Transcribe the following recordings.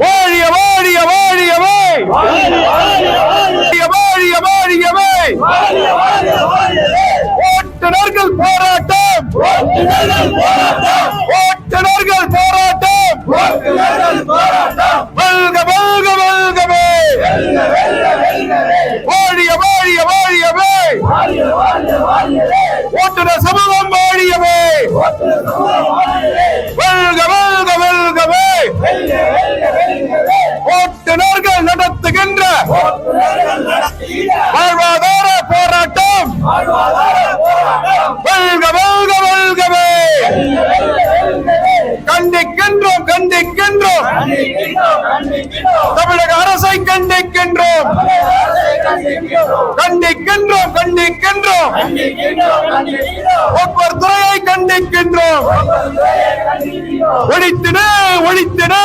வாழிய வாழிய வாழியவே வாழிய வாழிய வாழியவே ஓட்டுநர்கள் போராட்டம்! ஓட்டுநர்கள் போராட்டம்! வெல்க வெல்க வெல்கவே! வாழிய வாழிய வாழியவே! ஓட்டுநர் சமூகம் வாழியவே! கண்டிக்கின்றோம் கண்டிக்கின்றோம். தமிழக அரசை கண்டிக்கின்றோம். கண்டிக்கின்றோம் கண்டிக்கின்றோம். போக்குவரத்து துறையை கண்டிக்கின்றோம். ஒழித்திடு ஒழித்திடு.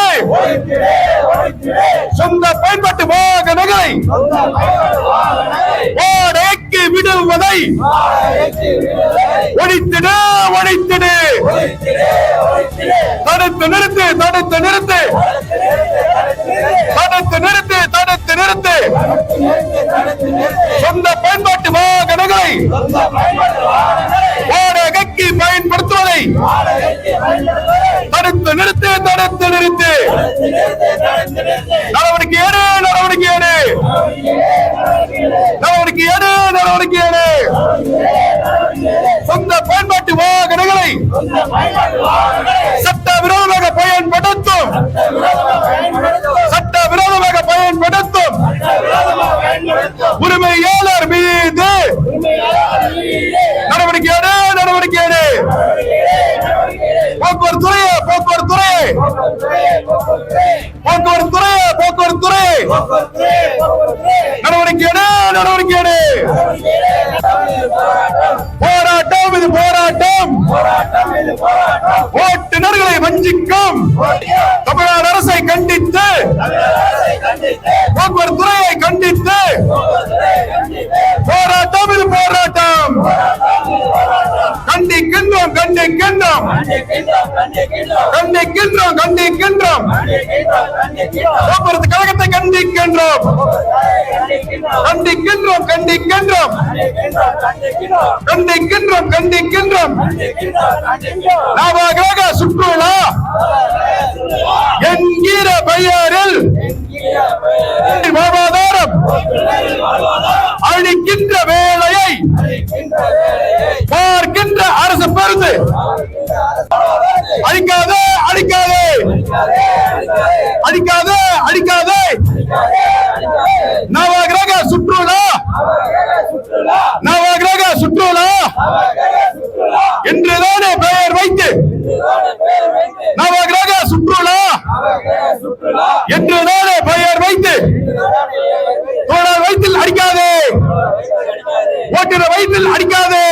சொந்த பயன்பாட்டு வாகனங்களை வாடகைக்கு விடுவதை ஒழித்திடு ஒழித்திடு. தடுத்து நிறுத்து தடுத்து நிறுத்து. தடுத்து நிறுத்து தடுத்து நிறுத்து. சொந்த பயன்பாட்டு வாகனங்களை வாடகைக்கு பயன்படுத்துவதை தடுத்து நிறுத்து தடுத்து நிறுத்து. நடவடிக்கைகளே சொந்த பயன்பாட்டு வாகனங்களை சட்ட விரோதமாக பயன்படுத்தும். சட்ட விரோதமாக பயன்படுத்தும் உரிமையாளர் மீது நடவடிக்கை எடு போக்குவரத்து துறையே போக்குவரத்து துறையே போக்குவரத்து துறையே போக்குவரத்து துறையே நடவடிக்கை எடு. போராட்டம் இது போராட்டம். ஓட்டுநர்களை வஞ்சிக்கும். தமிழ்நாடு அரசை கண்டித்து. போக்குவரத்து துறையை கண்டித்து. போராட்டம் இது போராட்டம். கண்டிக்கின்றோம் கண்டிக்கின்றோம். கண்டிக்கின்றோம் கண்டிக்கின்றோம். போக்குவரத்து கழகத்தை கண்டிக்கின்றோம். கண்டிக்கின்றோம் கண்டிக்கின்றோம். கண்டிக்கின்றோம் கண்டிக்கின்றோம். நவகிரக சுற்றுலா. என்கிற பெயரில் வாழ்வாதாரம் அழிக்கின்ற வேலையை பார்க்கின்ற அரசு பெருந்து அழிக்காதே அழிக்காதே. அழிக்காதே அழிக்க நவகிரக சுற்றுலா நவகிரக சுற்றுலா என்றுதானே பெயர் வைத்து நவகிரக சுற்றுலா என்றுதானே பெயர் வைத்து தோழர் வயிற்றில் அடிக்காதே ஓட்டுநர் வயிற்றில் அடிக்காதே.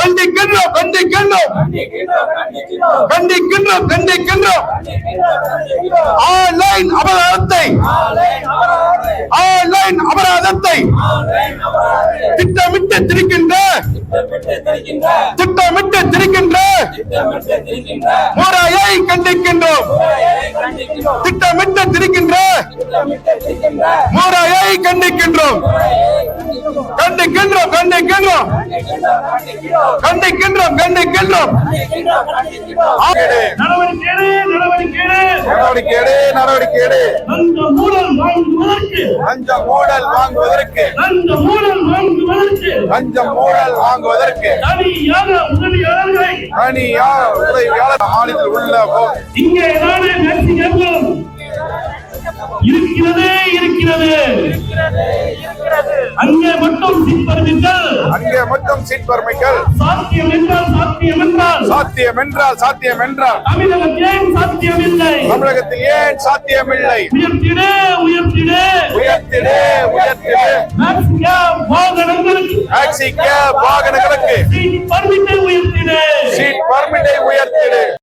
கண்டிக்கின்றோம் கண்டிக்கின்றோம். கண்டிக்கின்றோம் கண்டிக்கின்றோம். ஆன்லைன் அபராதத்தை. ஆன்லைன் அபராதத்தை. திட்டமிட்டு திரிக்கின்ற. திட்டமிட்டு திரிக்கின்ற. முறையை கண்டிக்கின்றோம். திட்டமிட்டு திரிக்கின்ற. முறையை கண்டிக்கின்றோம். கண்டிக்கின்றோம் கண்டிக்கின்றோம். கண்டிக்கின்றோம் கண்டிக்கின்றோம். நடவடிக்கை நடவடிக்கை அந்த ஊழல் வாங்குவதற்கு. லஞ்சம் ஊழல் வாங்குவதற்கு. அந்த ஊழல் வாங்குவதற்கு. லஞ்சம் ஊழல் வாங்குவதற்கு. தனியாக உதவியாளர்களை தனியார் உதவியாளர் மாநிலத்தில் உள்ள இங்கே மெக்சிகோவில் இருக்கிறது இருக்கிறது. அங்கே மட்டும் சிற்பர்மைகள் அங்கே மட்டும் சிற்பர்மைகள் சாத்தியம் என்றால் சாத்தியம் என்றால். சாத்தியம் என்றால் சாத்தியம் என்றால். தமிழகம் ஏன் சாத்தியம் இல்லை? தமிழகத்தில் ஏன் சாத்தியம் இல்லை? உயர்த்திடே உயர்த்திடே. உயர்த்திடே உயர்த்திடே. வாகனங்களுக்கு. வாகனங்களுக்கு. சீட் பர்மிட்டை உயர்த்திடு. சீட் பர்மிட்டை உயர்த்திடு.